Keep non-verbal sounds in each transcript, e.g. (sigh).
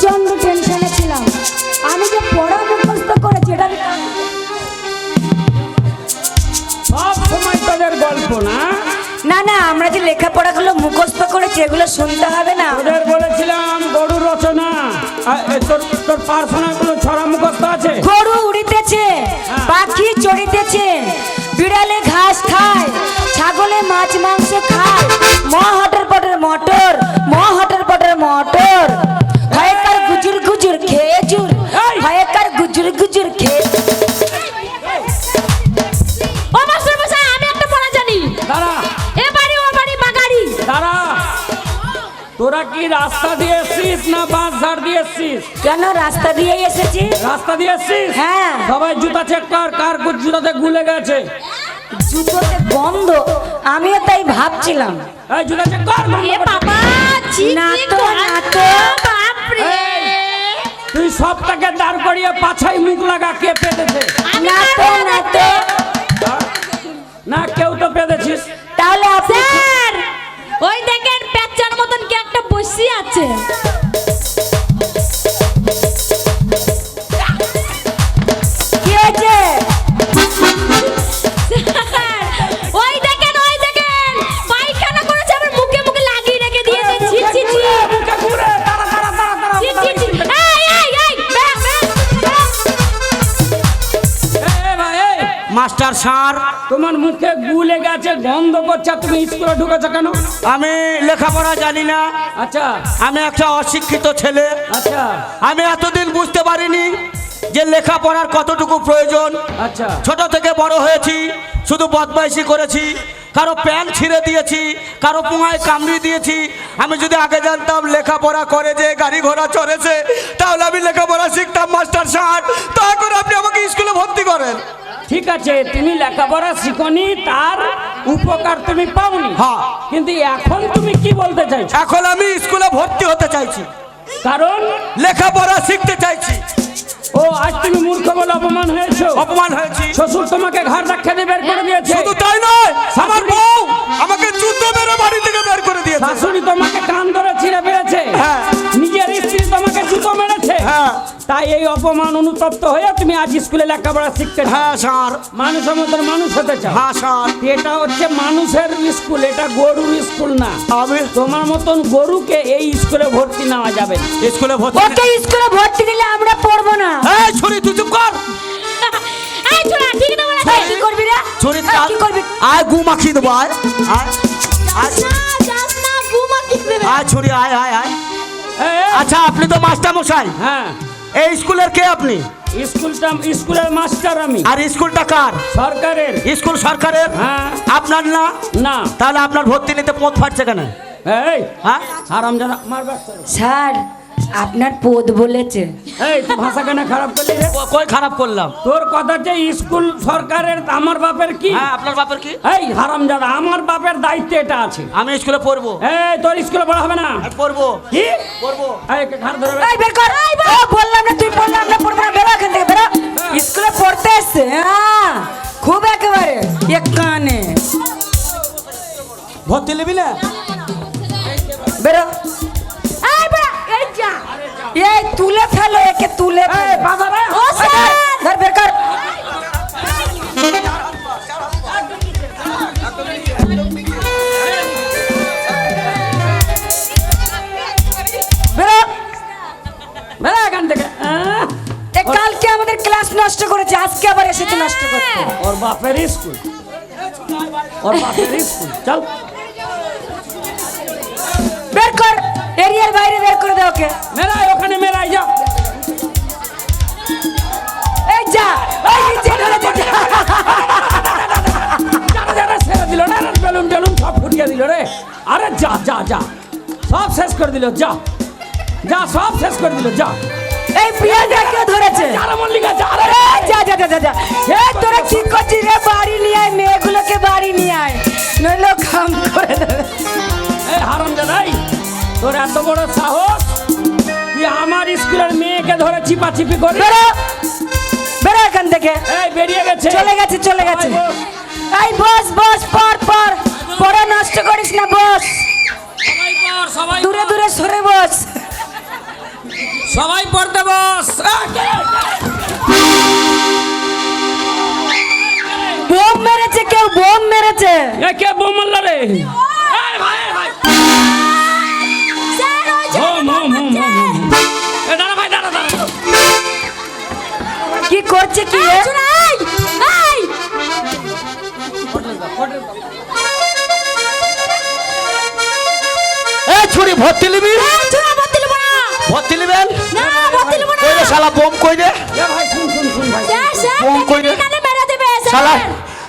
প্রচণ্ড টেনশনে ছিলাম। আমি যে পড়া মুখস্থ করেছি এটা সব সময় তোদের গল্প না? না না আমরা যে লেখাপড়াগুলো মুখস্থ করেছি এগুলো শুনতে হবে না। তোদের বলেছিলাম গরু রচনা। তোর তোর পার্সোনাল কোনো ছড়া মুখস্থ আছে? গরু উড়িতেছে পাখি চড়িতেছে বিড়ালে ঘাস খায়। রাস্তা দিয়ে এসছিস না বাঁশ ঝাড় দিয়ে এসছিস? কেন? রাস্তা দিয়ে এসেছি রাস্তা দিয়ে এসছিস? হ্যাঁ। সবাই জুতা চেক কর কার জুতাতে গুলে গেছে? জুতোতে বন্ধ আমিও তাই ভাবছিলাম। এই জুতা চেক কর এ বাবা ছি না তো, না তো। বাপ রে তুই সবটাকে দাঁড় করিয়ে পাছাই মুখ লাগা কে পেতেছে না ভাই, এই, মাস্টার স্যার মুখে গেছে করছে তুমি স্কুলে ঢুকেছো কেন? আমি লেখাপড়া জানি না। আচ্ছা। আমি একটা অশিক্ষিত ছেলে। আচ্ছা। আমি এতদিন বুঝতে পারিনি যে লেখাপড়ার কতটুকু প্রয়োজন। আচ্ছা। ছোট থেকে বড় হয়েছি শুধু বদমাইশি করেছি কারও প্যান্ট ছিঁড়ে দিয়েছি কারও পুঙায় কামড়ি দিয়েছি। আমি যদি আগে জানতাম লেখাপড়া করে যে গাড়ি ঘোড়া চড়েছে তাহলে আমি লেখাপড়া শিখতাম মাস্টার সাহেব। দয়া করে আপনি আমাকে স্কুলে ভর্তি করেন। ঠিক আছে তুমি লেখাপড়া শিখনি তার উপকার তুমি পাওনি। হ্যাঁ। কিন্তু এখন তুমি কি বলতে চাইছো? এখন আমি স্কুলে ভর্তি হতে চাইছি। কারণ? লেখাপড়া শিখতে চাইছি। ও আজ তুমি মূর্খ বলে অপমান হয়েছো। অপমান হয়েছি। শ্বশুর তোমাকে ঘর রাখা দিয়ে বের করে দিয়েছে। শুধু তাই নয় আমার বউ আমাকে জুতো মেরে বাড়ি থেকে বের করে এই অপমান অনুতপ্ত হয়ে তুমি আজ স্কুলে লেখাপড়া শিখতে। হ্যাঁ স্যার। মানুষের মতন মানুষ হতে চাও। হ্যাঁ স্যার। এটা হচ্ছে মানুষের স্কুল এটা গরুর স্কুল না। আমি তোমার মতন গরুকে এই স্কুলে ভর্তি নেওয়া যাবে স্কুলে ভর্তি ওকে স্কুলে ভর্তি দিলে আমরা পড়ব না। এই ছুরি তুই চুপ কর। (laughs) এই ছোড়া ঠিক না বলে কি করবি রে? ছুরি এই, কি করবি? আয় গু মাখিয়ে দেবো আয়। আয় আয়, আয় ছুরি আয় আয় আয়। এই, আচ্ছা আপনি তো মাস্টার মশাই হ্যাঁ। এই স্কুলের কে আপনি? স্কুলটা স্কুলের মাস্টার আমি। আর স্কুলটা কার? সরকারের। স্কুল সরকারের? হ্যাঁ। আপনার না? না। তাহলে আপনার ভর্তি নিতে পথ ফাটছে কেন? এই হ্যাঁ? আরাম জানা স্যার আপনার পদ বলেছে। এই তুই ভাষা কেন খারাপ করলি রে? কই খারাপ করলাম? তোর কথা যে স্কুল সরকারের আমার বাপের কি? হ্যাঁ আপনার বাপের কি? এই হারাম আমার বাপের দায়িত্ব এটা আছে। আমি স্কুলে পড়ব। এই তোর স্কুলে পড়া হবে না? আমি পড়ব। কি? পড়ব। এই ঘাড় ধরে এই বের কর। ও, বললাম না তুই বললাম না পড়ব না বেরো এখান থেকে বেরো। স্কুলে পড়তে এসছে হ্যাঁ। খুব একেবারে এক কানে ভর্তি নিবি না? বেরো। এই তুলে ফেলো একে তুলে ফেলো। বাবা রে ও স্যার! ধর বের কর। বেরো। বেড়া এখান থেকে। আহ, এ কালকে আমাদের ক্লাস নষ্ট করেছে আজকে আবার এসেছে নষ্ট করতে। ওর বাপের স্কুল। ওর বাপের স্কুল। চল। বের কর এরিয়ার বাইরে বের দে ওকে। মেলাই ওখানে মেলাই যা এই যা ওই নিচে ধরেছে যা। যারা যারা ছেড়ে দিল না বেলুন টেলুন সব ফুটিয়ে দিল রে। আরে যা যা যা। সব শেষ করে দিল যা। যা সব শেষ করে দিল যা। এই প্রিয়াঙ্কা কেউ ধরেছে। যারা মল্লিকা যা রে যা যা যা যা যা। তোরা ঠিক করছিস রে? বাড়ি নিয়ে আয় মেয়েগুলোকে বাড়ি নিয়ে আয়। নইলে কাম করে দেবে। এই হারাম দাদাই তোর এত বড় সাহস? আমার স্কুলের মেয়েকে ধরে চিপা চিপি করি। বেরো। বেরো এখান থেকে। এই বেরিয়ে গেছে। চলে গেছে চলে গেছে। এই বস বস পর পর। পড়া নষ্ট করিস না বস। সবাই পর, সবাই দূরে দূরে সরে বস। সবাই পড়তে বস। বোম মেরেছে কেউ বোম মেরেছে। কে বোম মারলো রে? কি করছে কি ছুরি ভর্তি নিবি? ভর্তি নিবেন? শালা বোম কই রে এ ভাই, শুন, শুন, শুন, ভাই। স্যার, স্যার, বোম কই।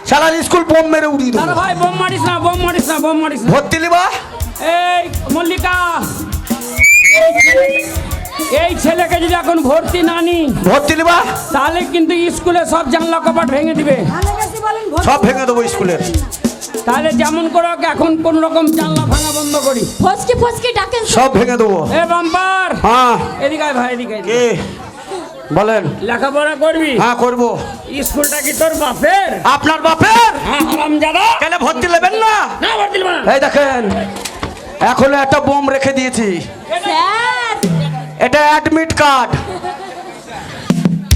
শালা স্কুল বোম মেরে উড়িয়ে দেবো। ভাই, বোম মারিস না, বোম মারিস না, বোম মারিস ভর্তি নিবা? এই মল্লিকা। এই ছেলেকে যদি এখন ভর্তি না নি ভর্তি নিবা? তাহলে কিন্তু স্কুলে সব জানলা কপাট ভেঙে দিবে। সব ভেঙে দেবো স্কুলের। তাহলে যেমন করে এখন কোন রকম জানলা ভাঙা বন্ধ করি। ফসকে ফসকে ডাকেন সব ভেঙে দেবো। এ বাম্পার! হ্যাঁ। এদিকে আয় ভাই এদিকে কে? বলেন। লেখাপড়া করবি? হ্যাঁ করব। স্কুলটা কি তোর বাপের? আপনার বাপের? হ্যাঁ হারাম জাদা। কেন ভর্তি নেবেন না? না ভর্তি দিবো না। এই দেখেন এখন একটা বোম রেখে দিয়েছি। স্যার এটা অ্যাডমিট কার্ড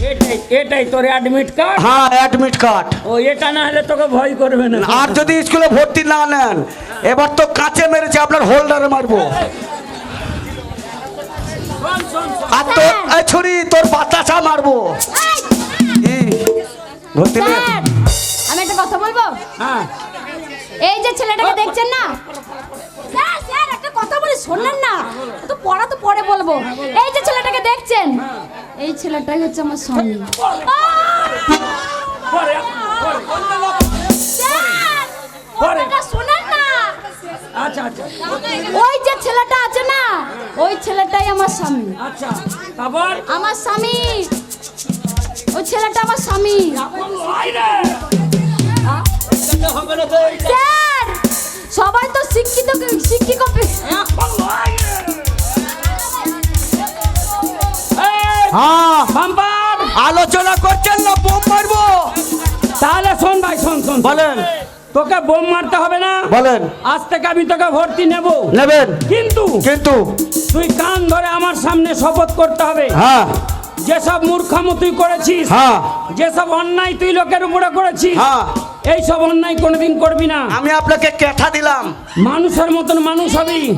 এটাই এটাই তোর অ্যাডমিট কার্ড হ্যাঁ অ্যাডমিট কার্ড ও এটা না হলে তোকে ভয় করবে না। আর যদি স্কুলে ভর্তি না নেন এবার তো কাঁচে মেরেছে আপনার হোল্ডারে মারবো। আর তো এই ছুরি তোর বাতাসা মারবো। ভর্তি আমি একটা কথা বলব? হ্যাঁ। এই যে ছেলেটাকে দেখছেন না? শোনেন না? তো পড়া তো পরে বলব। এই যে ছেলেটাকে দেখছেন? এই ছেলেটাই হচ্ছে আমার স্বামী। শোনেন না? আচ্ছা আচ্ছা। ওই যে ছেলেটা আছে না ওই ছেলেটাই আমার স্বামী। আচ্ছা তারপর? আমার স্বামী। ওই ছেলেটা আমার স্বামী। সবাই তো শিক্ষিত শিক্ষিত হ্যাঁ। আলোচনা করছেন না বোম মারবো? তাহলে শোন ভাই শোন শোন। বলেন। তোকে বোম মারতে হবে না? বলেন। আজ থেকে আমি তোকে ভর্তি নেব। নেবেন। কিন্তু কিন্তু তুই কান ধরে আমার সামনে শপথ করতে হবে। হ্যাঁ। যেসব মূর্খামো তুই করেছিস হ্যাঁ। যেসব অন্যায় তুই লোকের উপরে করেছিস হ্যাঁ। এই সব অন্যায় কোনোদিন করবি না। আমি আপনাকে কথা দিলাম। মানুষের মতন মানুষ হবি।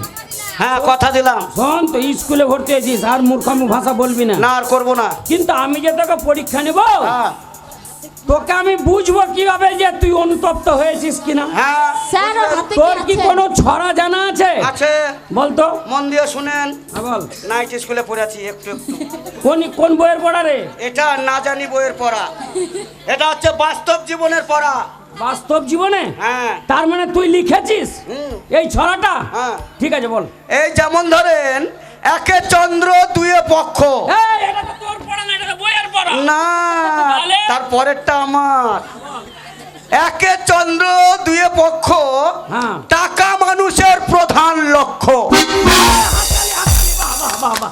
হ্যাঁ কথা দিলাম। শোন তো স্কুলে ভর্তি হয়েছিস আর মূর্খামো ভাষা বলবি না। না আর করব না। কিন্তু আমি যে তোকে পরীক্ষা নেব হ্যাঁ। তোকে আমি বুঝব কীভাবে যে তুই অনুতপ্ত হয়েছিস কিনা। হ্যাঁ। তোর কি কোনো ছড়া জানা আছে? আছে। বলতো। মন দিয়ে শুনেন। হ্যাঁ, বল। নাইট স্কুলে পড়েছি একটু একটু। কোন কোন বইয়ের পড়া রে? এটা না জানি বইয়ের পড়া। এটা হচ্ছে বাস্তব জীবনের পড়া। বাস্তব জীবনে? হ্যাঁ। তার মানে তুই লিখেছিস? হুম। এই ছড়াটা? হ্যাঁ। ঠিক আছে বল। এই যেমন ধরেন একে চন্দ্র দুয়ে পক্ষ। না? তার পরেরটা আমার। একে চন্দ্র দুয়ে পক্ষ হ্যাঁ। টাকা মানুষের প্রধান লক্ষ্য। বাহ, বাহ, বাহ।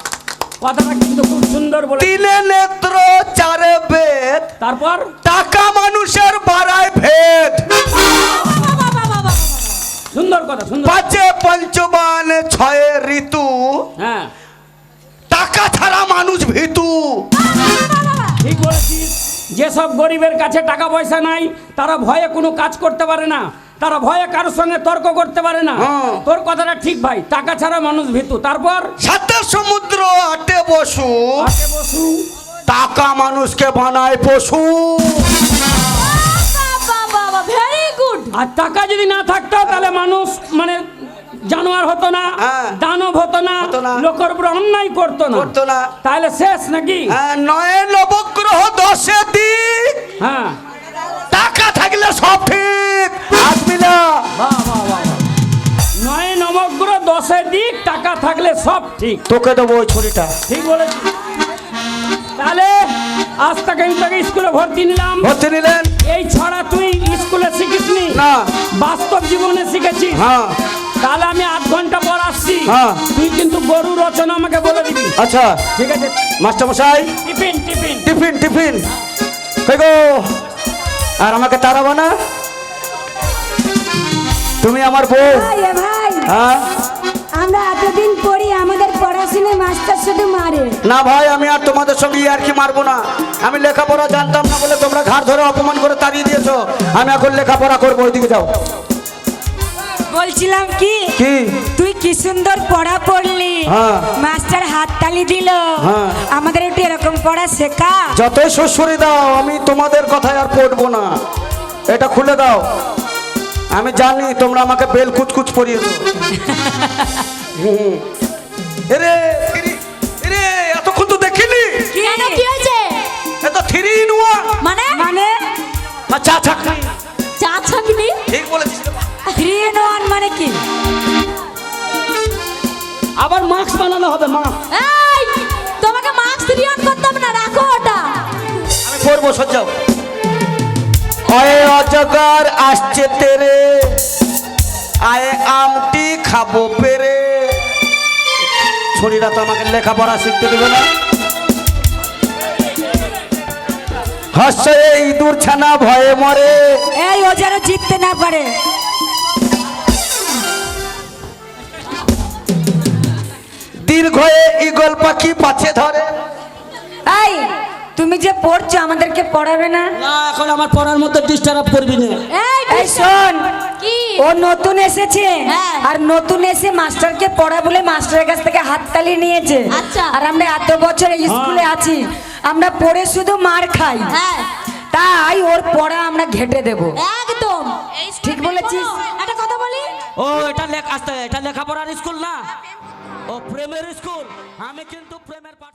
কথাটা কিন্তু খুব সুন্দর বলে তিনে নেত্র চারে বেদ। তারপর? টাকা মানুষের বাড়ায় ভেদ। সুন্দর কথা সুন্দর। পাঁচে পঞ্চবান ছয়ে যেসব গরিবের কাছে টাকা পয়সা নাই তারা ভয়ে কোনো কাজ করতে পারে না। তারা ভয়ে কারোর সঙ্গে তর্ক করতে পারে না। হ্যাঁ। তোর কথাটা ঠিক ভাই টাকা ছাড়া মানুষ ভীতু। তারপর? সাথে সমুদ্র আটে বসু। আটে বসু। টাকা মানুষকে বানায় পশু। গুড আর টাকা যদি না থাকতো তাহলে মানুষ মানে জানোয়ার হতো না হ্যাঁ। দানব হতো না। লোকের উপর অন্যায় করতো না। করতো না। তাহলে শেষ নাকি? হ্যাঁ, নয় নবগ্রহ দশে দিক হ্যাঁ। টাকা থাকলে সব ঠিক। আসবি না। নয় নবগ্রহ দশে দিক টাকা থাকলে সব ঠিক। তোকে দেবো ওই ছুরিটা। ঠিক বলেছি। তাহলে আজ আমি তোকে স্কুলে ভর্তি নিলাম। ভর্তি নিলেন? এই ছড়া তুই স্কুলে শিখিসনি? না। বাস্তব জীবনে শিখেছিস? হ্যাঁ। তাহলে আমি আধ ঘণ্টা পর আসছি। হ্যাঁ। তুই কিন্তু গরু রচনা আমাকে বলে দিবি। আচ্ছা। ঠিক আছে? মাস্টার মশাই। Tiffin tiffin. Tiffin tiffin. কই গো? আর আমাকে তাড়াবো না? তুমি আমার বউ। ভাই হ্যাঁ? আমরা এতদিন পড়ি আমাদের পড়াশোনায় মাস্টার শুধু মারে। না ভাই আমি আর তোমাদের সঙ্গে আর কি মারবো না। আমি লেখাপড়া জানতাম না বলে তোমরা ঘাট ধরে অপমান করে তাড়িয়ে দিয়েছ। আমি এখন লেখাপড়া করব ওইদিকে যাও। বলছিলাম কি? কি? তুই কি সুন্দর পড়া পড়লি? হ্যাঁ। মাস্টার হাততালি দিল। হ্যাঁ। আমাদের একটু এরকম পড়া শেখা। যতই শ্বশুরি দাও আমি তোমাদের কথায় আর পড়ব না। এটা খুলে দাও। আমি জানি তোমরা আমাকে বেল কুচকুচ পরিয়েছো। এরে থ্রি- এরে এতক্ষণ তো দেখিনি। কেন কি হয়েছে? A three in one. মানে? মানে? চা চা ছাঁকনি? ঠিক বলেছিস। মানে কি? আবার মাস্ক বানানো হবে মা এই তোমাকে মাস্ক রিয়ন করতে হবে না রাখো ওটা। আমি পড়ব সজ্জাও। অয়ে অজগর আসছে তেরে। আয়ে আমটি খাব পেরে। ছড়িরা তো আমাকে লেখাপড়া শিখতে দেবে না। হাসছে ইঁদুর ছানা ভয়ে মরে। এই ও যেন জিততে না পারে। দীর্ঘয়ে ইগল পাখি পাছে ধরে। এই তুমি যে পড়ছো আমাদেরকে পড়াবে না? না এখন আমার পড়ার মধ্যে ডিস্টার্ব করবি না। এই শোন কি? ও নতুন এসেছে। হ্যাঁ। আর নতুন এসে মাস্টারকে পড়া বলে মাস্টারের কাছ থেকে হাততালি নিয়েছে। আচ্ছা। আর আমরা এত বছর এই স্কুলে আছি আমরা পড়ে শুধু মার খাই। হ্যাঁ। তাই ওর পড়া আমরা ঘেটে দেব। একদম। ঠিক বলেছিস? একটা কথা বলি? ও এটা লেখ আসতে এটা লেখাপড়ার স্কুল না? ও প্রেমের স্কুল আমি কিন্তু প্রেমের পাঠ